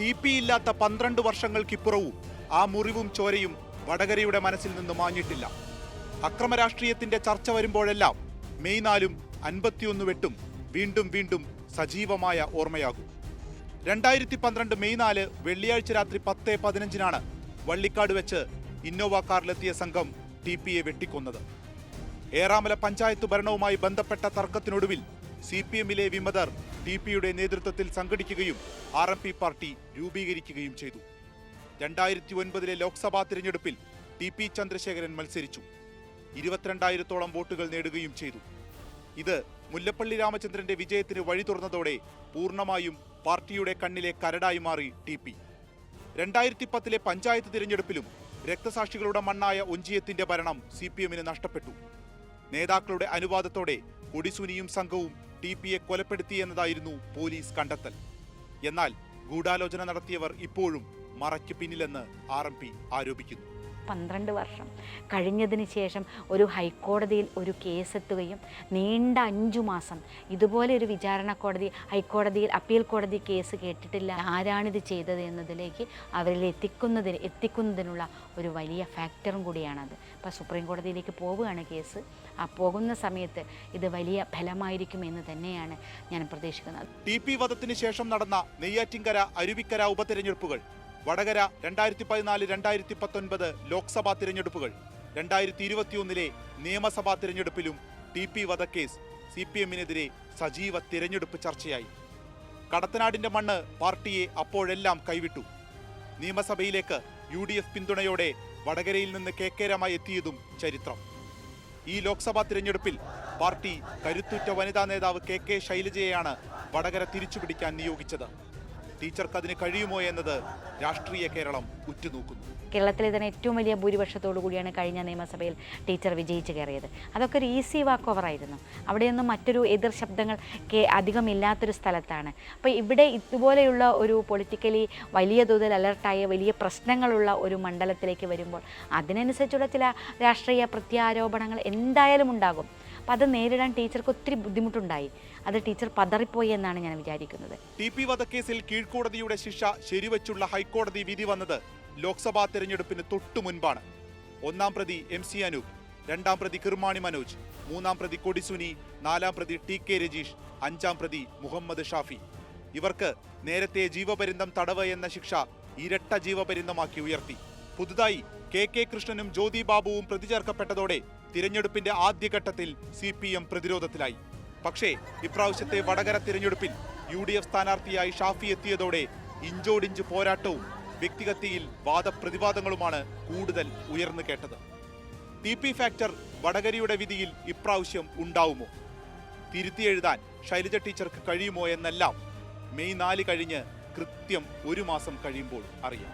T P ഇല്ലാത്ത പന്ത്രണ്ട് വർഷങ്ങൾക്കിപ്പുറവും ആ മുറിവും ചോരയും വടകരയുടെ മനസ്സിൽ നിന്ന് മാഞ്ഞിട്ടില്ല. അക്രമരാഷ്ട്രീയത്തിന്റെ ചർച്ച വരുമ്പോഴെല്ലാം മെയ് നാലും അൻപത്തിയൊന്ന് വെട്ടും വീണ്ടും വീണ്ടും സജീവമായ ഓർമ്മയാകും. രണ്ടായിരത്തി പന്ത്രണ്ട് മെയ് നാല് വെള്ളിയാഴ്ച രാത്രി പത്ത് പതിനഞ്ചിനാണ് വള്ളിക്കാട് വെച്ച് ഇന്നോവ കാറിലെത്തിയ സംഘം ടി പിയെ വെട്ടിക്കൊന്നത്. ഏറാമല പഞ്ചായത്ത് ഭരണവുമായി ബന്ധപ്പെട്ട തർക്കത്തിനൊടുവിൽ സി പി എമ്മിലെ വിമതർ ടി പിയുടെ നേതൃത്വത്തിൽ സംഘടിക്കുകയും ആർ എം പി പാർട്ടി രൂപീകരിക്കുകയും ചെയ്തു. രണ്ടായിരത്തി ഒൻപതിലെ ലോക്സഭാ തിരഞ്ഞെടുപ്പിൽ ടി പി ചന്ദ്രശേഖരൻ മത്സരിച്ചു. ഇരുപത്തിരണ്ടായിരത്തോളം വോട്ടുകൾ നേടുകയും ചെയ്തു. ഇത് മുല്ലപ്പള്ളി രാമചന്ദ്രന്റെ വിജയത്തിന് വഴി തുറന്നതോടെ പൂർണമായും പാർട്ടിയുടെ കണ്ണിലെ കരടായി മാറി ടി പി രണ്ടായിരത്തി പത്തിലെ പഞ്ചായത്ത് തിരഞ്ഞെടുപ്പിലും രക്തസാക്ഷികളുടെ മണ്ണായ ഒഞ്ചിയത്തിന്റെ ഭരണം സി പി എമ്മിന് നഷ്ടപ്പെട്ടു. നേതാക്കളുടെ അനുവാദത്തോടെ കൊടിസുനിയും സംഘവും ടി പിയെ കൊലപ്പെടുത്തിയെന്നതായിരുന്നു പോലീസ് കണ്ടെത്തൽ. എന്നാൽ ഗൂഢാലോചന നടത്തിയവർ ഇപ്പോഴും മറയ്ക്ക് പിന്നിലെന്ന് ആർ ആരോപിക്കുന്നു. പന്ത്രണ്ട് വർഷം. കഴിഞ്ഞതിന് ശേഷം ഒരു ഹൈക്കോടതിയിൽ ഒരു കേസെത്തുകയും നീണ്ട അഞ്ചു മാസം. ഇതുപോലെ ഒരു വിചാരണ കോടതി ഹൈക്കോടതിയിൽ അപ്പീൽ കോടതി കേസ് കേട്ടിട്ടില്ല. ആരാണിത് ചെയ്തത് എന്നതിലേക്ക് അവരിൽ എത്തിക്കുന്നതിന് എത്തിക്കുന്നതിനുള്ള ഒരു വലിയ ഫാക്ടറും കൂടിയാണത്. ഇപ്പോൾ സുപ്രീം കോടതിയിലേക്ക് പോവുകയാണ് കേസ്. ആ പോകുന്ന സമയത്ത് ഇത് വലിയ ഫലമായിരിക്കും എന്ന് തന്നെയാണ് ഞാൻ പ്രതീക്ഷിക്കുന്നത്. ടി പി വധത്തിന് ശേഷം നടന്ന നെയ്യാറ്റിൻകര അരുവിക്കര ഉപതെരഞ്ഞെടുപ്പുകൾ. വടകര രണ്ടായിരത്തി പതിനാല് രണ്ടായിരത്തി പത്തൊൻപത് ലോക്സഭാ തിരഞ്ഞെടുപ്പുകൾ. രണ്ടായിരത്തി ഇരുപത്തിയൊന്നിലെ നിയമസഭാ തിരഞ്ഞെടുപ്പിലും ടി പി വധക്കേസ് സി പി എമ്മിനെതിരെ സജീവ തിരഞ്ഞെടുപ്പ് ചർച്ചയായി. കടത്തനാടിന്റെ മണ്ണ് പാർട്ടിയെ അപ്പോഴെല്ലാം കൈവിട്ടു. നിയമസഭയിലേക്ക് യു ഡി എഫ് പിന്തുണയോടെ വടകരയിൽ നിന്ന് കെ കെ രമ എത്തിയതും ചരിത്രം. ഈ ലോക്സഭാ തിരഞ്ഞെടുപ്പിൽ പാർട്ടി കരുത്തുറ്റ വനിതാ നേതാവ് കെ കെ ശൈലജയെയാണ് വടകര തിരിച്ചുപിടിക്കാൻ നിയോഗിച്ചത്. ടീച്ചർക്ക് അതിന് കഴിയുമോ എന്നത് രാഷ്ട്രീയ കേരളം ഉറ്റുനോക്കുന്നു. കേരളത്തിലെ തന്നെ ഏറ്റവും വലിയ ഭൂരിപക്ഷത്തോടു കൂടിയാണ് കഴിഞ്ഞ നിയമസഭയിൽ ടീച്ചർ വിജയിച്ച് കയറിയത്. അതൊക്കെ ഒരു ഈസി വാക്ക് ഓവറായിരുന്നു അവിടെയൊന്നും മറ്റൊരു എതിർ ശബ്ദങ്ങൾ അധികം ഇല്ലാത്തൊരു സ്ഥലത്താണ്. അപ്പോൾ ഇവിടെ ഇതുപോലെയുള്ള ഒരു പൊളിറ്റിക്കലി വലിയ തോതിൽ അലർട്ടായ വലിയ പ്രശ്നങ്ങളുള്ള ഒരു മണ്ഡലത്തിലേക്ക് വരുമ്പോൾ അതിനനുസരിച്ചുള്ള ചില രാഷ്ട്രീയ പ്രത്യാരോപണങ്ങൾ എന്തായാലും ഉണ്ടാകും. അപ്പോൾ അത് നേരിടാൻ ടീച്ചർക്ക് ഒത്തിരി ബുദ്ധിമുട്ടുണ്ടായി. അത് ടീച്ചർ പതറിപ്പോയി എന്നാണ് ഞാൻ വിചാരിക്കുന്നത്. ടി പി വധക്കേസിൽ കീഴ്ക്കോടതിയുടെ ശിക്ഷ ശരിവച്ചുള്ള ഹൈക്കോടതി വിധി വന്നത് ലോക്സഭാ തെരഞ്ഞെടുപ്പിന് തൊട്ടു മുൻപാണ്. ഒന്നാം പ്രതി എം സി അനൂപ് രണ്ടാം പ്രതി കിർമാണി മനോജ് മൂന്നാം പ്രതി കൊടിസുനി നാലാം പ്രതി ടി കെ രജീഷ് അഞ്ചാം പ്രതി മുഹമ്മദ് ഷാഫി. ഇവർക്ക് നേരത്തെ ജീവപര്യന്തം തടവ് എന്ന ശിക്ഷ ഇരട്ട ജീവപര്യന്തമാക്കി ഉയർത്തി. പുതുതായി കെ കെ കൃഷ്ണനും ജ്യോതി ബാബുവും പ്രതി ചേർക്കപ്പെട്ടതോടെ തിരഞ്ഞെടുപ്പിന്റെ ആദ്യഘട്ടത്തിൽ സി പി എം പ്രതിരോധത്തിലായി. പക്ഷേ ഇപ്രാവശ്യത്തെ വടകര തിരഞ്ഞെടുപ്പിൽ യു ഡി എഫ് സ്ഥാനാർത്ഥിയായി ഷാഫി എത്തിയതോടെ ഇഞ്ചോടിഞ്ച് പോരാട്ടവും വ്യക്തിഗതിയിൽ വാദപ്രതിവാദങ്ങളുമാണ് കൂടുതൽ ഉയർന്നു കേട്ടത്. ടി പി ഫാക്ടർ വടകരയുടെ വിധിയിൽ ഇപ്രാവശ്യം ഉണ്ടാവുമോ? തിരുത്തി എഴുതാൻ ശൈലജ ടീച്ചർക്ക് കഴിയുമോ എന്നെല്ലാം മെയ് നാല് കഴിഞ്ഞ് കൃത്യം ഒരു മാസം കഴിയുമ്പോൾ അറിയാം.